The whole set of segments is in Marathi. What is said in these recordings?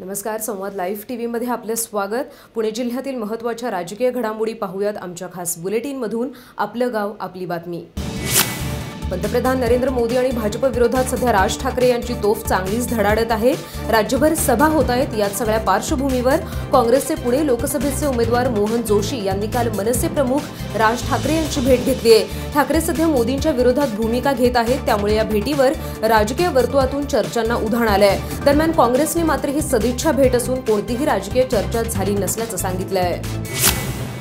नमस्कार संवाद लाईव्ह टी व्हीमध्ये आपले स्वागत. पुणे जिल्ह्यातील महत्त्वाच्या राजकीय घडामोडी पाहूयात आमच्या खास बुलेटिनमधून. आपलं गाव आपली बातमी. पंतप्रधान नरेंद्र मोदी आणि भाजप विरोधात सध्या राज ठाकरे यांची तोफ चांगलीच धडाडत आहे. राज्यभर सभा होत आहेत. यात सगळ्या पार्श्वभूमीवर काँग्रेसचे पुणे लोकसभेचे उमेदवार मोहन जोशी यांनी काल मनसे प्रमुख राज ठाकरे यांची भेट घेतली आहे. ठाकरे सध्या मोदींच्या विरोधात भूमिका घेत आहेत. त्यामुळे या भेटीवर राजकीय वर्तुळातून चर्चांना उधाण आलंय. दरम्यान काँग्रेसने मात्र ही सदिच्छा भेट असून कोणतीही राजकीय चर्चा झाली नसल्याचं सांगितलं आहे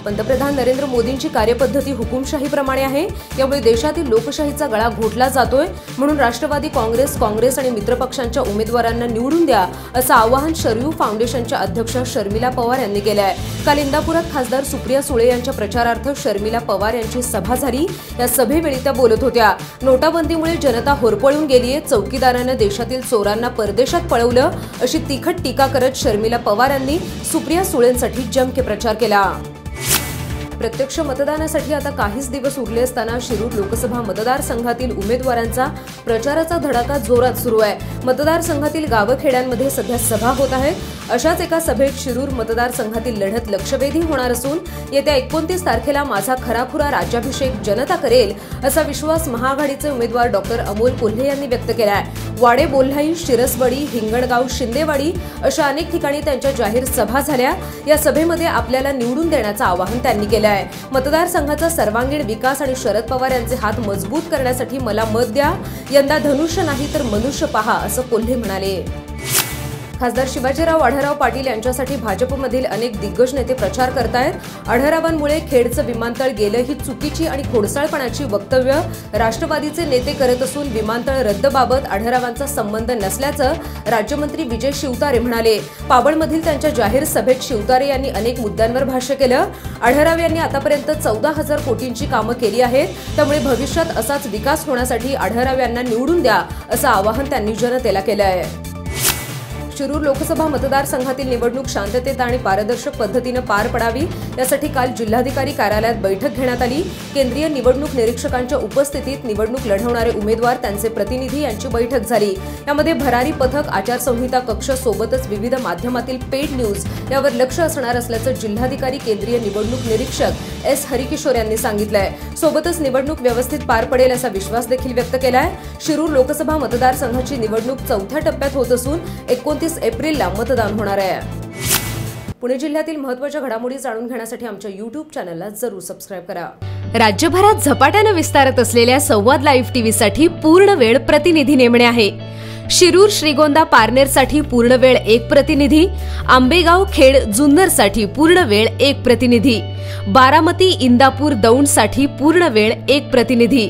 पंतप्रधान नरेंद्र मोदींची कार्यपद्धती हुकुमशाहीप्रमाणे आहे. त्यामुळे देशातील लोकशाहीचा गळा घोटला जातोय. म्हणून राष्ट्रवादी काँग्रेस काँग्रेस आणि मित्रपक्षांच्या उमेदवारांना निवडून द्या असं आवाहन शरयू फाउंडेशनच्या अध्यक्ष शर्मिला पवार यांनी केलं आहे काल इंदापुरात खासदार सुप्रिया सुळे यांच्या प्रचारार्थ शर्मिला पवार यांची सभा झाली. या सभेवेळी त्या बोलत होत्या. नोटाबंदीमुळे जनता होरपळून गेलीये. चौकीदारानं देशातील चोरांना परदेशात पळवलं अशी तिखट टीका करत शर्मिला पवार यांनी सुप्रिया सुळेंसाठी जमके प्रचार केला. प्रत्यक्ष मतदानासाठी आता काहीच दिवस उरले असताना शिरूर लोकसभा मतदारसंघातील उमेदवारांचा प्रचाराचा धडाका जोरात सुरू आहे. मतदारसंघातील गावखेड्यांमध्ये सध्या सभा होत आहेत अशाच एका सभेत शिरूर मतदारसंघातील लढत लक्षवेधी होणार असून येत्या एकोणतीस तारखेला माझा खराखुरा राज्याभिषेक जनता करेल असा विश्वास महाआघाडीचे उमेदवार डॉक्टर अमोल कोल्हे यांनी व्यक्त केला आहे वाडे बोल्हाई शिरसवाडी हिंगणगाव शिंदेवाडी अशा अनेक ठिकाणी त्यांच्या जाहीर सभा झाल्या. या सभेमध्ये आपल्याला निवडून देण्याचं आवाहन त्यांनी केलं आहे. मतदारसंघाचा सर्वांगीण विकास आणि शरद पवार यांचे हात मजबूत करण्यासाठी मला मत द्या. यंदा धनुष्य नाही तर मनुष्य पहा असं कोल्हे म्हणाले. खासदार शिवाजीराव आढळराव पाटील यांच्यासाठी भाजपमधील अनेक दिग्गज नेते प्रचार करतायत. आढळरावांमुळे खेडचं विमानतळ गेलं ही चुकीची आणि खोडसाळपणाची वक्तव्य राष्ट्रवादीचे नेते करत असून विमानतळ रद्दबाबत आढळरावांचा संबंध नसल्याचं राज्यमंत्री विजय शिवतारे म्हणाले. पाबळमधील त्यांच्या जाहीर सभेत शिवतारे यांनी अनेक मुद्द्यांवर भाष्य केलं. आढळराव यांनी आतापर्यंत चौदा हजार कोटींची कामं केली आहेत. त्यामुळे भविष्यात असाच विकास होण्यासाठी आढळराव यांना निवडून द्या असं आवाहन त्यांनी जनतेला केलं आहे शिरूर लोकसभा मतदारसंघातील निवडणूक शांततेत आणि पारदर्शक पद्धतीनं पार पडावी यासाठी काल जिल्हाधिकारी कार्यालयात बैठक घेण्यात आली. केंद्रीय निवडणूक निरीक्षकांच्या उपस्थितीत निवडणूक लढवणारे उमेदवार त्यांचे प्रतिनिधी यांची बैठक झाली. यामध्ये भरारी पथक आचारसंहिता कक्ष सोबतच विविध माध्यमातील पेड न्यूज यावर लक्ष असणार असल्याचं जिल्हाधिकारी केंद्रीय निवडणूक निरीक्षक एस. हरिकिशोर यांनी सांगितलंय. सोबतच निवडणूक व्यवस्थित पार पडेल असा विश्वास देखील व्यक्त केलाय. शिरूर लोकसभा मतदारसंघाची निवडणूक चौथ्या टप्प्यात होत असून एकोणतीस एप्रिलला मतदान होणार आहे. पुणे जिल्ह्यातील महत्त्वाच्या घडामोडी जाणून घेण्यासाठी आमच्या युट्यूब चॅनलला जरूर सबस्क्राईब करा. राज्यभरात झपाट्यानं विस्तारत असलेल्या संवाद लाईव्ह टीव्हीसाठी पूर्ण वेळ प्रतिनिधी नेमणे आहे. शिरूर श्रीगोंदा पारनेरसाठी पूर्ण वेळ एक प्रतिनिधी आंबेगाव खेड जुन्नरसाठी पूर्ण वेळ एक प्रतिनिधी बारामती इंदापूर दौंडसाठी पूर्ण वेळ एक प्रतिनिधी